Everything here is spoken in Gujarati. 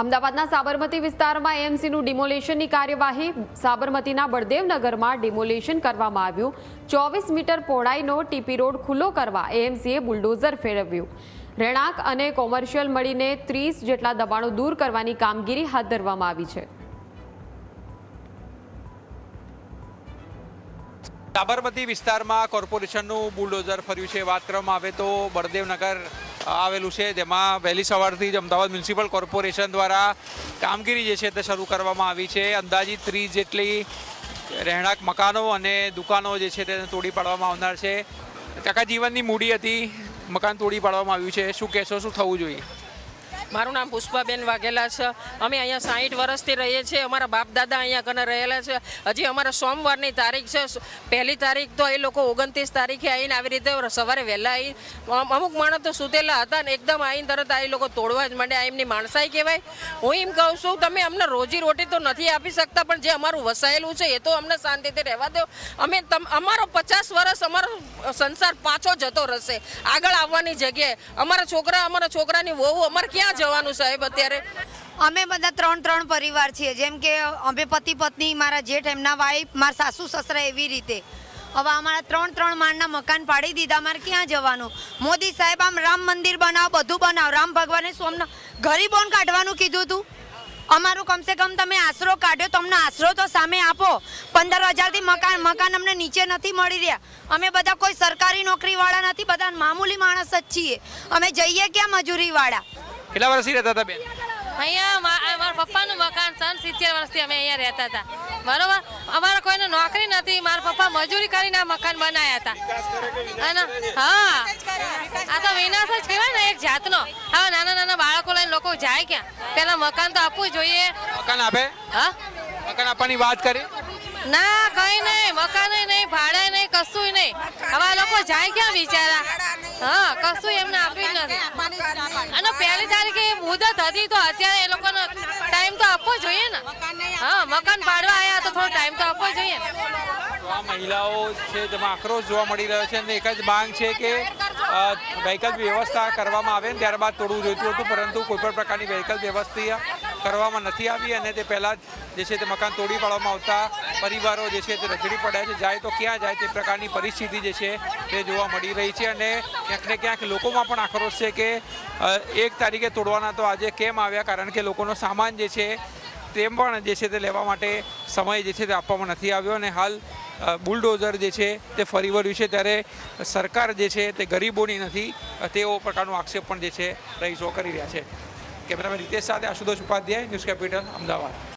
અમદાવાદના સાબરમતી વિસ્તારમાં એએમસીનું ડિમોલેશનની કાર્યવાહી સાબરમતીના બળદેવનગરમાં ડિમોલેશન કરવામાં આવ્યું. ચોવીસ મીટર પહોળાઈનો ટીપી રોડ ખુલ્લો કરવા એએમસીએ બુલડોઝર ફેરવ્યું. રહેણાંક અને કોમર્શિયલ મળીને ત્રીસ જેટલા દબાણો દૂર કરવાની કામગીરી હાથ ધરવામાં આવી છે. સાબરમતી વિસ્તારમાં કોર્પોરેશનનું બુલડોઝર ફર્યું છે. વાત કરવામાં આવે તો બળદેવનગર આવેલું છે, જેમાં વહેલી સવારથી જ અમદાવાદ મ્યુનિસિપલ કોર્પોરેશન દ્વારા કામગીરી જે છે તે શરૂ કરવામાં આવી છે. અંદાજિત ત્રીસ જેટલી રહેણાંક મકાનો અને દુકાનો જે છે તેને તોડી પાડવામાં આવનાર છે. કાકા, જીવનની મૂડી હતી, મકાન તોડી પાડવામાં આવ્યું છે. શું કહેશો, શું થવું જોઈએ? મારું નામ પુષ્પાબેન વાઘેલા છે. અમે અહીંયા સાહીઠ વર્ષથી રહીએ છીએ. અમારા બાપ દાદા અહીંયા કને રહેલા છે. હજી અમારા સોમવારની તારીખ છે. પહેલી તારીખ તો એ લોકો ઓગણત્રીસ તારીખે આવીને આવી રીતે સવારે વહેલા આવી અમુક માણસ તો સુતેલા હતા ને એકદમ આવીને તરત આ લોકો તોડવા જ માંડે આ એમની માણસાઈ કહેવાય. હું એમ કહું છું, તમે અમને રોજી રોટી તો નથી આપી શકતા, પણ જે અમારું વસાયેલું છે એ તો અમને શાંતિથી રહેવા દો. અમે અમારો પચાસ વર્ષ અમારો સંસાર પાછો જતો રહેશે. આગળ આવવાની જગ્યાએ. અમારા છોકરા અમારા છોકરાની વહુ અમારે ક્યાં જવાનું સાહેબ અત્યારે? અમે બધા ત્રણ ત્રણ પરિવાર છીએ. જેમ કે અમે પતિ પત્ની, મારા જેઠ, એમના વાઈફ મારા સાસુ, સસરા એવી રીતે. હવે અમારા ત્રણ ત્રણ માળના મકાન પાડી દીધા. અમારે ક્યાં જવાનું? મોદી સાહેબ, આમ રામ મંદિર બનાવો, બધું બનાવો. રામ ભગવાને સોમના ગરીબોને કાઢવાનું કીધું હતું અમારું કમસે કમ તમે આશરો કાઢ્યો, તમને આશરો તો સામે આપો. પંદર હજારથી મકાન મકાન અમને નીચે નથી મળી રહ્યા. અમે બધા કોઈ સરકારી નોકરીવાળા નથી. બધા મામૂલી માણસ જ છીએ. અમે જઈએ ક્યાં મજૂરીવાળા? કેટલા વર્ષથી રહેતા હતા બેન? અહીંયા મારા પપ્પાનું મકાન સન સિત્તેર વર્ષથી અમે અહીંયા રહેતા હતા. બરોબર? અમારે કોઈને નોકરી નથી. મારા પપ્પા મજૂરી કરીને આ મકાન બનાવ્યા હતા. અને હા આ તો વિનાશ જ કહેવાય ને એક જાતનો. હવે નાના નાના બાળકો લઈને લોકો જાય ક્યાં? પેલા મકાન તો આપવું જોઈએ. મકાન આપે? હા? મકાન આપવાની વાત કરી? ના કઈ નહીં મકાન નહીં ભાડે નહીં કશું નહીં હવે આ લોકો જાય ક્યાં બિચારા? હા, કશું એમને આપ્યું નથી. અને પહેલી તારીખે મુદત હતી તો અત્યારે એ લોકોનો ટાઈમ તો આપવો જોઈએ ને. હા, મકાન ભાડવા આવ્યા તો થોડો ટાઈમ તો આપવો જોઈએ મહિલાઓ છે જેમાં આક્રોશ જોવા મળી રહ્યો છે અને એક જ માંગ છે કે વ્હીકલ વ્યવસ્થા કરવામાં આવે ને ત્યારબાદ તોડવું જોઈતું હતું, પરંતુ કોઈ પણ પ્રકારની વ્હીકલ વ્યવસ્થા કરવામાં નથી આવી અને તે પહેલાં જ છે તે મકાન તોડી પાડવામાં આવતા પરિવારો જે છે તે રજડી પડ્યા છે. જાય તો ક્યાં જાય તે પ્રકારની પરિસ્થિતિ જે છે તે જોવા મળી રહી છે અને ક્યાંક ને ક્યાંક લોકોમાં પણ આક્રોશ છે કે એક તારીખે તોડવાના તો આજે કેમ આવ્યા? કારણ કે લોકોનો સામાન જે છે તેમ પણ જે છે તે લેવા માટે સમય જે છે તે આપવામાં નથી આવ્યો અને હાલ બુલડોઝર જે છે તે ફરી વળ્યું છે. ત્યારે સરકાર જે છે તે ગરીબોની નથી તેવો પ્રકારનો આક્ષેપ પણ જે છે રહીશો કરી રહ્યા છે. કેમેરામેન રીતેશ સાથે આશુતોષ ઉપાધ્યાય ન્યૂઝ કેપિટલ અમદાવાદ.